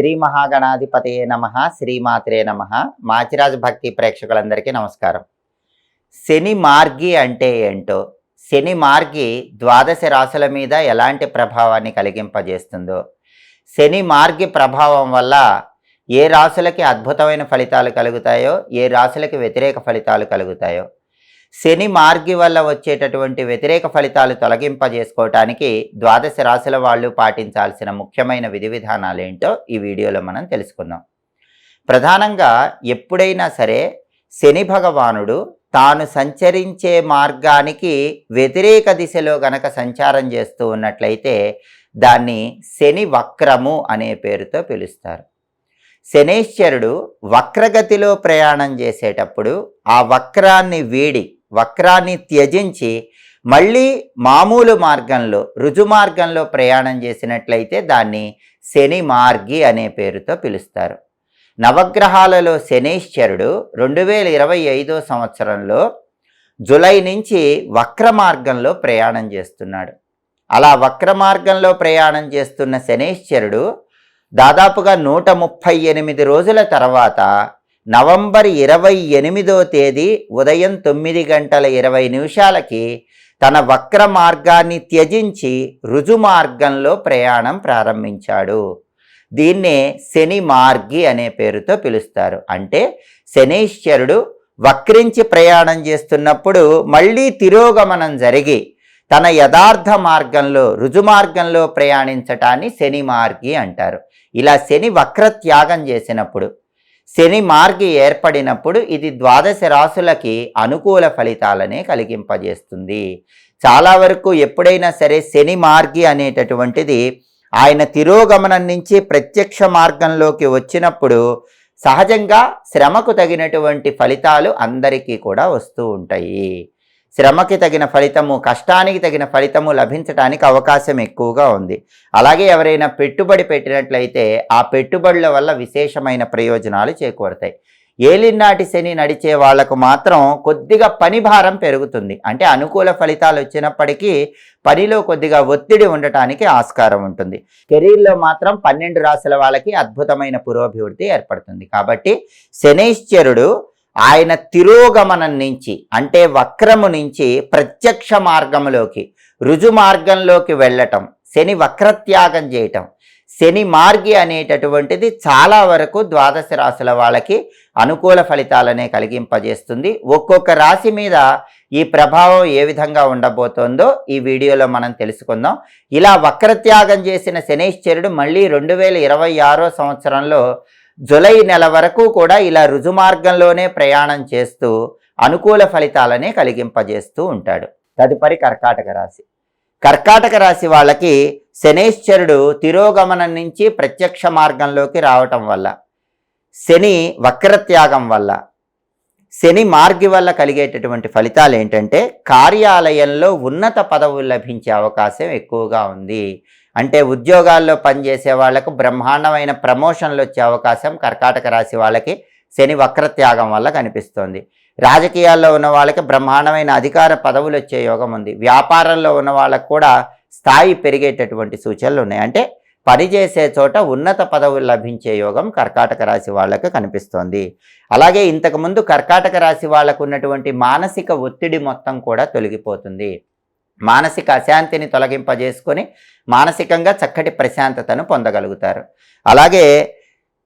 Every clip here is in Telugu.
శ్రీ మహాగణాధిపతయే నమ శ్రీమాత్రే నమ. మాచిరాజు భక్తి ప్రేక్షకులందరికీ నమస్కారం. శని మార్గి అంటే ఏంటో శని మార్గి ద్వాదశ రాశుల మీద ఎలాంటి ప్రభావాన్ని కలిగింపజేస్తుందో శని మార్గి ప్రభావం వల్ల ఏ రాశులకి అద్భుతమైన ఫలితాలు కలుగుతాయో ఏ రాశులకి వ్యతిరేక ఫలితాలు కలుగుతాయో శని మార్గి వల్ల వచ్చేటటువంటి వ్యతిరేక ఫలితాలు తొలగింపజేసుకోవటానికి ద్వాదశ రాశుల వాళ్ళు పాటించాల్సిన ముఖ్యమైన విధి విధానాలు ఏంటో ఈ వీడియోలో మనం తెలుసుకుందాం. ప్రధానంగా ఎప్పుడైనా సరే శని భగవానుడు తాను సంచరించే మార్గానికి వ్యతిరేక దిశలో గనక సంచారం చేస్తూ ఉన్నట్లయితే దాన్ని శని వక్రము అనే పేరుతో పిలుస్తారు. శనేశ్వరుడు వక్రగతిలో ప్రయాణం చేసేటప్పుడు ఆ వక్రాన్ని వీడి వక్రాన్ని త్యజించి మళ్ళీ మామూలు మార్గంలో రుజు మార్గంలో ప్రయాణం చేసినట్లయితే దాన్ని శని మార్గి అనే పేరుతో పిలుస్తారు. నవగ్రహాలలో శనేశ్వరుడు రెండు వేల ఇరవై ఐదో సంవత్సరంలో జులై నుంచి వక్ర మార్గంలో ప్రయాణం చేస్తున్నాడు. అలా వక్ర మార్గంలో ప్రయాణం చేస్తున్న శనేశ్వరుడు దాదాపుగా నూట ముప్పై ఎనిమిది రోజుల తర్వాత నవంబర్ ఇరవై ఎనిమిదో తేదీ ఉదయం తొమ్మిది గంటల ఇరవై నిమిషాలకి తన వక్ర మార్గాన్ని త్యజించి రుజు మార్గంలో ప్రయాణం ప్రారంభించాడు. దీన్నే శని మార్గి అనే పేరుతో పిలుస్తారు. అంటే శనీశ్వరుడు వక్రించి ప్రయాణం చేస్తున్నప్పుడు మళ్ళీ తిరోగమనం జరిగి తన యథార్థ మార్గంలో రుజు మార్గంలో ప్రయాణించటాన్ని శని మార్గి అంటారు. ఇలా శని వక్ర త్యాగం చేసినప్పుడు శని మార్గి ఏర్పడినప్పుడు ఇది ద్వాదశ రాసులకి అనుకూల ఫలితాలనే కలిగింపజేస్తుంది. చాలా వరకు ఎప్పుడైనా సరే శని మార్గి అనేటటువంటిది ఆయన తిరోగమనం నుంచి ప్రత్యక్ష మార్గంలోకి వచ్చినప్పుడు సహజంగా శ్రమకు తగినటువంటి ఫలితాలు అందరికీ కూడా వస్తూ ఉంటాయి. శ్రమకి తగిన ఫలితము కష్టానికి తగిన ఫలితము లభించడానికి అవకాశం ఎక్కువగా ఉంది. అలాగే ఎవరైనా పెట్టుబడి పెట్టినట్లయితే ఆ పెట్టుబడుల వల్ల విశేషమైన ప్రయోజనాలు చేకూరుతాయి. ఏలినాటి శని నడిచే వాళ్ళకు మాత్రం కొద్దిగా పని భారం పెరుగుతుంది. అంటే అనుకూల ఫలితాలు వచ్చినప్పటికీ పనిలో కొద్దిగా ఒత్తిడి ఉండటానికి ఆస్కారం ఉంటుంది. కెరీర్లో మాత్రం పన్నెండు రాశుల వాళ్ళకి అద్భుతమైన పురోభివృద్ధి ఏర్పడుతుంది. కాబట్టి శనైశ్చరుడు ఆయన తిరోగమనం నుంచి అంటే వక్రము నుంచి ప్రత్యక్ష మార్గంలోకి రుజు మార్గంలోకి వెళ్ళటం శని వక్రత్యాగం చేయటం. శని మార్గి అనేటటువంటిది చాలా వరకు ద్వాదశ రాశుల వాళ్ళకి అనుకూల ఫలితాలనే కలిగింపజేస్తుంది. ఒక్కొక్క రాశి మీద ఈ ప్రభావం ఏ విధంగా ఉండబోతోందో ఈ వీడియోలో మనం తెలుసుకుందాం. ఇలా వక్రత్యాగం చేసిన శనేశ్వరుడు మళ్ళీ రెండు వేల ఇరవై ఆరో సంవత్సరంలో జులై నెల వరకు కూడా ఇలా రుజుమార్గంలోనే ప్రయాణం చేస్తూ అనుకూల ఫలితాలనే కలిగింపజేస్తూ ఉంటాడు. తదుపరి కర్కాటక రాశి. కర్కాటక రాశి వాళ్ళకి శనేశ్వరుడు తిరోగమనం నుంచి ప్రత్యక్ష మార్గంలోకి రావటం వల్ల శని వక్రత్యాగం వల్ల శని మార్గి వల్ల కలిగేటటువంటి ఫలితాలు ఏంటంటే కార్యాలయంలో ఉన్నత పదవులు లభించే అవకాశం ఎక్కువగా ఉంది. అంటే ఉద్యోగాల్లో పనిచేసే వాళ్ళకు బ్రహ్మాండమైన ప్రమోషన్లు వచ్చే అవకాశం కర్కాటక రాశి వాళ్ళకి శని వక్రత్యాగం వల్ల కనిపిస్తోంది. రాజకీయాల్లో ఉన్న వాళ్ళకి బ్రహ్మాండమైన అధికార పదవులు వచ్చే యోగం ఉంది. వ్యాపారంలో ఉన్న వాళ్ళకు కూడా స్థాయి పెరిగేటటువంటి సూచనలు ఉన్నాయి. అంటే పనిచేసే చోట ఉన్నత పదవులు లభించే యోగం కర్కాటక రాశి వాళ్ళకు కనిపిస్తోంది. అలాగే ఇంతకుముందు కర్కాటక రాశి వాళ్ళకు ఉన్నటువంటి మానసిక ఒత్తిడి మొత్తం కూడా తొలగిపోతుంది. మానసిక అశాంతిని తొలగింపజేసుకొని మానసికంగా చక్కటి ప్రశాంతతను పొందగలుగుతారు. అలాగే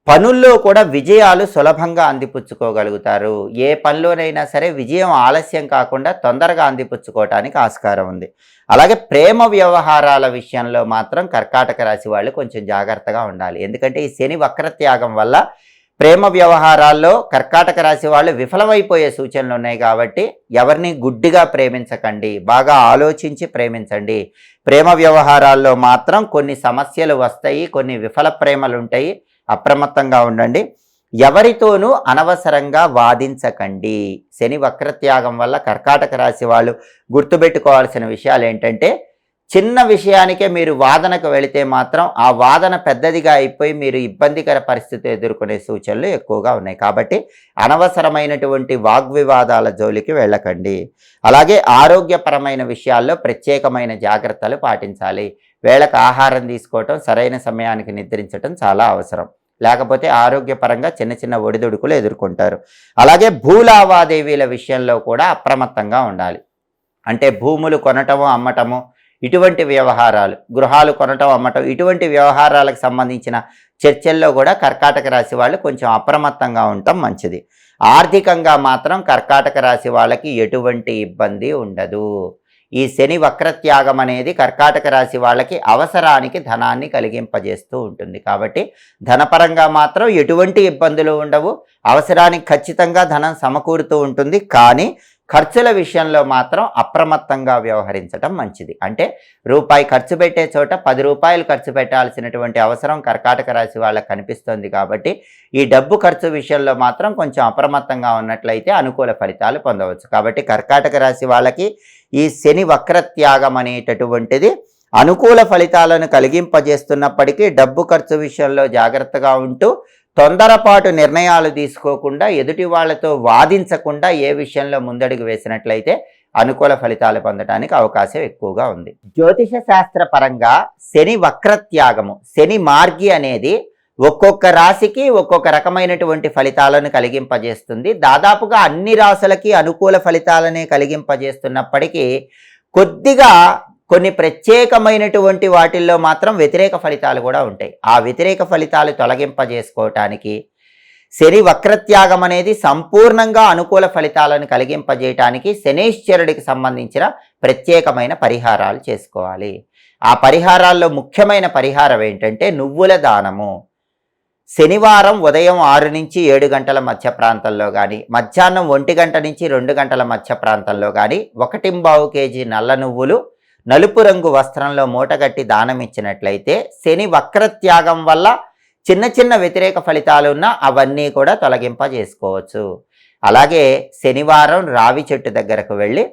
పనుల్లో కూడా విజయాలు సులభంగా అందిపుచ్చుకోగలుగుతారు. ఏ పనిలోనైనా సరే విజయం ఆలస్యం కాకుండా తొందరగా అందిపుచ్చుకోవటానికి ఆస్కారం ఉంది. అలాగే ప్రేమ వ్యవహారాల విషయంలో మాత్రం కర్కాటక రాశి వాళ్ళు కొంచెం జాగ్రత్తగా ఉండాలి. ఎందుకంటే ఈ శని వక్రత్యాగం వల్ల ప్రేమ వ్యవహారాల్లో కర్కాటక రాశి వాళ్ళు విఫలమైపోయే సూచనలు ఉన్నాయి కాబట్టి ఎవరిని గుడ్డిగా ప్రేమించకండి బాగా ఆలోచించి ప్రేమించండి. ప్రేమ వ్యవహారాల్లో మాత్రం కొన్ని సమస్యలు వస్తాయి కొన్ని విఫల ప్రేమలు ఉంటాయి. అప్రమత్తంగా ఉండండి. ఎవరితోనూ అనవసరంగా వాదించకండి. శని వక్రత్యాగం వల్ల కర్కాటక రాశి వాళ్ళు గుర్తుపెట్టుకోవాల్సిన విషయాలు ఏంటంటే చిన్న విషయానికే మీరు వాదనకు వెళితే మాత్రం ఆ వాదన పెద్దదిగా అయిపోయి మీరు ఇబ్బందికర పరిస్థితి ఎదుర్కొనే సూచనలు ఎక్కువగా ఉన్నాయి. కాబట్టి అనవసరమైనటువంటి వాగ్వివాదాల జోలికి వెళ్ళకండి. అలాగే ఆరోగ్యపరమైన విషయాల్లో ప్రత్యేకమైన జాగ్రత్తలు పాటించాలి. వేళకు ఆహారం తీసుకోవటం సరైన సమయానికి నిద్రించటం చాలా అవసరం. లేకపోతే ఆరోగ్యపరంగా చిన్న చిన్న ఒడిదుడుకులు ఎదుర్కొంటారు. అలాగే భూలావాదేవీల విషయంలో కూడా అప్రమత్తంగా ఉండాలి. అంటే భూములు కొనటము అమ్మటము ఇటువంటి వ్యవహారాలు గృహాలు కొనటం అమ్మటం ఇటువంటి వ్యవహారాలకు సంబంధించిన చర్చల్లో కూడా కర్కాటక రాశి వాళ్ళు కొంచెం అప్రమత్తంగా ఉండటం మంచిది. ఆర్థికంగా మాత్రం కర్కాటక రాశి వాళ్ళకి ఎటువంటి ఇబ్బంది ఉండదు. ఈ శని వక్రత్యాగం అనేది కర్కాటక రాశి వాళ్ళకి అవసరానికి ధనాన్ని కలిగింపజేస్తూ ఉంటుంది. కాబట్టి ధనపరంగా మాత్రం ఎటువంటి ఇబ్బందులు ఉండవు. అవసరానికి ఖచ్చితంగా ధనం సమకూరుతూ ఉంటుంది. కానీ ఖర్చుల విషయంలో మాత్రం అప్రమత్తంగా వ్యవహరించడం మంచిది. అంటే రూపాయి ఖర్చు పెట్టే చోట పది రూపాయలు ఖర్చు పెట్టాల్సినటువంటి అవసరం కర్కాటక రాశి వాళ్ళకి కనిపిస్తుంది కాబట్టి ఈ డబ్బు ఖర్చు విషయంలో మాత్రం కొంచెం అప్రమత్తంగా ఉన్నట్లయితే అనుకూల ఫలితాలు పొందవచ్చు. కాబట్టి కర్కాటక రాశి వాళ్ళకి ఈ శని వక్రత్యాగం అనేటటువంటిది అనుకూల ఫలితాలను కలిగింపజేస్తున్నప్పటికీ డబ్బు ఖర్చు విషయంలో జాగ్రత్తగా ఉంటూ తొందరపాటు నిర్ణయాలు తీసుకోకుండా ఎదుటి వాళ్ళతో వాదించకుండా ఏ విషయంలో ముందడుగు వేసినట్లయితే అనుకూల ఫలితాలు పొందడానికి అవకాశం ఎక్కువగా ఉంది. జ్యోతిష శాస్త్ర పరంగా శని వక్రత్యాగము శని మార్గి అనేది ఒక్కొక్క రాశికి ఒక్కొక్క రకమైనటువంటి ఫలితాలను కలిగింపజేస్తుంది. దాదాపుగా అన్ని రాశులకి అనుకూల ఫలితాలనే కలిగింపజేస్తున్నప్పటికీ కొద్దిగా కొన్ని ప్రత్యేకమైనటువంటి వాటిల్లో మాత్రం వ్యతిరేక ఫలితాలు కూడా ఉంటాయి. ఆ వ్యతిరేక ఫలితాలు తొలగింపజేసుకోవటానికి శని వక్రత్యాగం అనేది సంపూర్ణంగా అనుకూల ఫలితాలను కలిగింపజేయటానికి శనేశ్వరుడికి సంబంధించిన ప్రత్యేకమైన పరిహారాలు చేసుకోవాలి. ఆ పరిహారాల్లో ముఖ్యమైన పరిహారం ఏంటంటే నువ్వుల దానము. శనివారం ఉదయం ఆరు నుంచి ఏడు గంటల మధ్య ప్రాంతంలో కానీ మధ్యాహ్నం ఒంటి గంట నుంచి రెండు గంటల మధ్య ప్రాంతంలో కానీ ఒకటింబావు కేజీ నల్ల నువ్వులు నలుపు రంగు వస్త్రంలో మూటగట్టి దానం ఇచ్చినట్లయితే శని వక్రత్యాగం వల్ల చిన్న చిన్న వ్యతిరేక ఫలితాలు ఉన్న అవన్నీ కూడా తొలగింపజేసుకోవచ్చు. అలాగే శనివారం రావి చెట్టు దగ్గరకు వెళ్ళి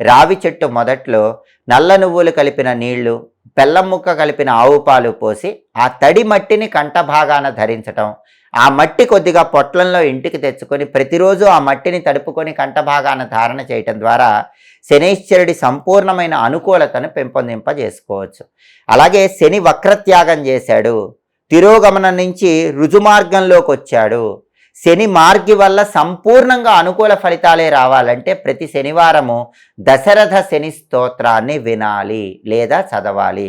రావి చెట్టు మొదట్లో నల్ల నువ్వులు కలిపిన నీళ్ళు బెల్లం ముక్క కలిపిన ఆవు పాలు పోసి ఆ తడి మట్టిని కంఠ భాగాన ధరించటం ఆ మట్టి కొద్దిగా పొట్లంలో ఇంటికి తెచ్చుకొని ప్రతిరోజు ఆ మట్టిని తడుపుకొని కంఠభాగాన్ని ధారణ చేయటం ద్వారా శనీశ్వరుడి సంపూర్ణమైన అనుకూలతను పెంపొందింపజేసుకోవచ్చు. అలాగే శని వక్రత్యాగం చేశాడు. తిరోగమనం నుంచి రుజుమార్గంలోకి వచ్చాడు. శని మార్గి వల్ల సంపూర్ణంగా అనుకూల ఫలితాలే రావాలంటే ప్రతి శనివారము దశరథ శని స్తోత్రాన్ని వినాలి లేదా చదవాలి.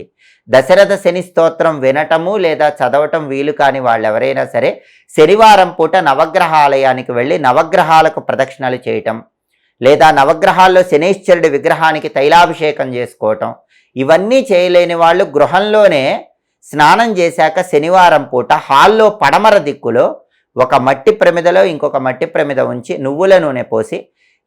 దశరథ శని స్తోత్రం వినటము లేదా చదవటం వీలు కాని వాళ్ళు ఎవరైనా సరే శనివారం పూట నవగ్రహాలయానికి వెళ్ళి నవగ్రహాలకు ప్రదక్షిణలు చేయటం లేదా నవగ్రహాల్లో శనీశ్వరుడి విగ్రహానికి తైలాభిషేకం చేసుకోవటం. ఇవన్నీ చేయలేని వాళ్ళు గృహంలోనే స్నానం చేశాక శనివారం పూట హాల్లో పడమర దిక్కులో ఒక మట్టి ప్రమిదలో ఇంకొక మట్టి ప్రమిద ఉంచి నువ్వుల నూనె పోసి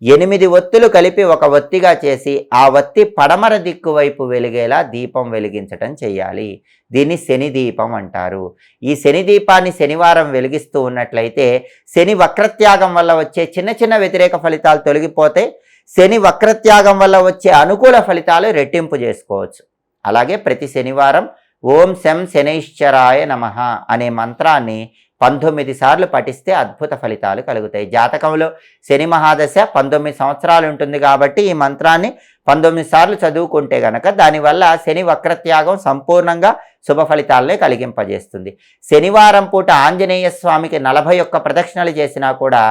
ఎనిమిది ఒత్తులు కలిపి ఒక ఒత్తిగా చేసి ఆ ఒత్తి పడమర దిక్కు వైపు వెలిగేలా దీపం వెలిగించటం చేయాలి. దీన్ని శని దీపం అంటారు. ఈ శని దీపాన్ని శనివారం వెలిగిస్తూ ఉన్నట్లయితే శని వక్రత్యాగం వల్ల వచ్చే చిన్న చిన్న వ్యతిరేక ఫలితాలు తొలగిపోతే శని వక్రత్యాగం వల్ల వచ్చే అనుకూల ఫలితాలు రెట్టింపు చేసుకోవచ్చు. అలాగే ప్రతి శనివారం ఓం శం శనైశ్చరాయ నమ అనే మంత్రాన్ని పంతొమ్మిది సార్లు పఠిస్తే అద్భుత ఫలితాలు కలుగుతాయి. జాతకంలో శని మహాదశ పంతొమ్మిది సంవత్సరాలు ఉంటుంది కాబట్టి ఈ మంత్రాన్ని పంతొమ్మిది సార్లు చదువుకుంటే గనక దానివల్ల శని వక్రత్యాగం సంపూర్ణంగా శుభ ఫలితాలనే కలిగింపజేస్తుంది. శనివారం పూట ఆంజనేయ స్వామికి నలభై ఒక్క ప్రదక్షిణలు చేసినా కూడా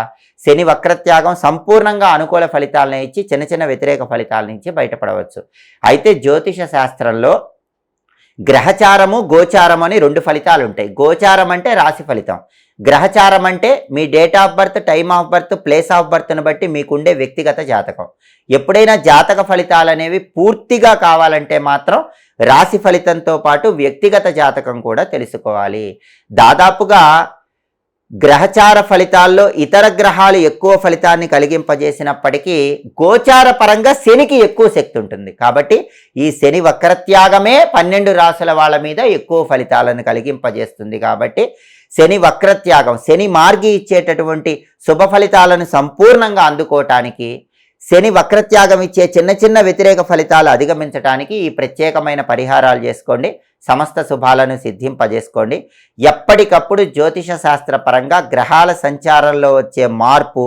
శని వక్రత్యాగం సంపూర్ణంగా అనుకూల ఫలితాలను ఇచ్చి చిన్న చిన్న వ్యతిరేక ఫలితాల నుంచి బయటపడవచ్చు. అయితే జ్యోతిష శాస్త్రంలో గ్రహచారము గోచారం అని రెండు ఫలితాలు ఉంటాయి గోచారం అంటే రాశి ఫలితం. గ్రహచారం అంటే మీ date of birth time of birth place of బర్త్ను బట్టి మీకుండే వ్యక్తిగత జాతకం. ఎప్పుడైనా జాతక ఫలితాలు అనేవి పూర్తిగా కావాలంటే మాత్రం రాశి ఫలితంతో పాటు వ్యక్తిగత జాతకం కూడా తెలుసుకోవాలి. దాదాపుగా గ్రహచార ఫలితాల్లో ఇతర గ్రహాలు ఎక్కువ ఫలితాన్ని కలిగింపజేసినప్పటికీ గోచార పరంగా శనికి ఎక్కువ శక్తి ఉంటుంది. కాబట్టి ఈ శని వక్రత్యాగమే పన్నెండు రాసుల వాళ్ళ మీద ఎక్కువ ఫలితాలను కలిగింపజేస్తుంది. కాబట్టి శని వక్రత్యాగం శని మార్గి ఇచ్చేటటువంటి శుభ ఫలితాలను సంపూర్ణంగా అందుకోవటానికి శని వక్రత్యాగం ఇచ్చే చిన్న చిన్న వ్యతిరేక ఫలితాలు అధిగమించడానికి ఈ ప్రత్యేకమైన పరిహారాలు చేసుకోండి. సమస్త శుభాలను సిద్ధింపజేసుకోండి. ఎప్పటికప్పుడు జ్యోతిష శాస్త్ర పరంగా గ్రహాల సంచారంలో వచ్చే మార్పు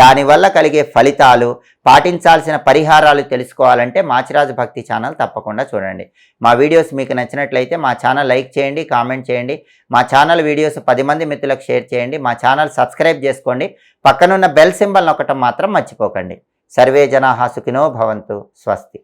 దానివల్ల కలిగే ఫలితాలు పాటించాల్సిన పరిహారాలు తెలుసుకోవాలంటే మాచిరాజు భక్తి ఛానల్ తప్పకుండా చూడండి. మా వీడియోస్ మీకు నచ్చినట్లయితే మా ఛానల్ లైక్ చేయండి కామెంట్ చేయండి. మా ఛానల్ వీడియోస్ పది మంది మిత్రులకు షేర్ చేయండి. మా ఛానల్ సబ్స్క్రైబ్ చేసుకోండి. పక్కనున్న బెల్ సింబల్ నొక్కటం మాత్రం మర్చిపోకండి. సర్వే జనా సుఖినో భవంతు. స్వస్తి.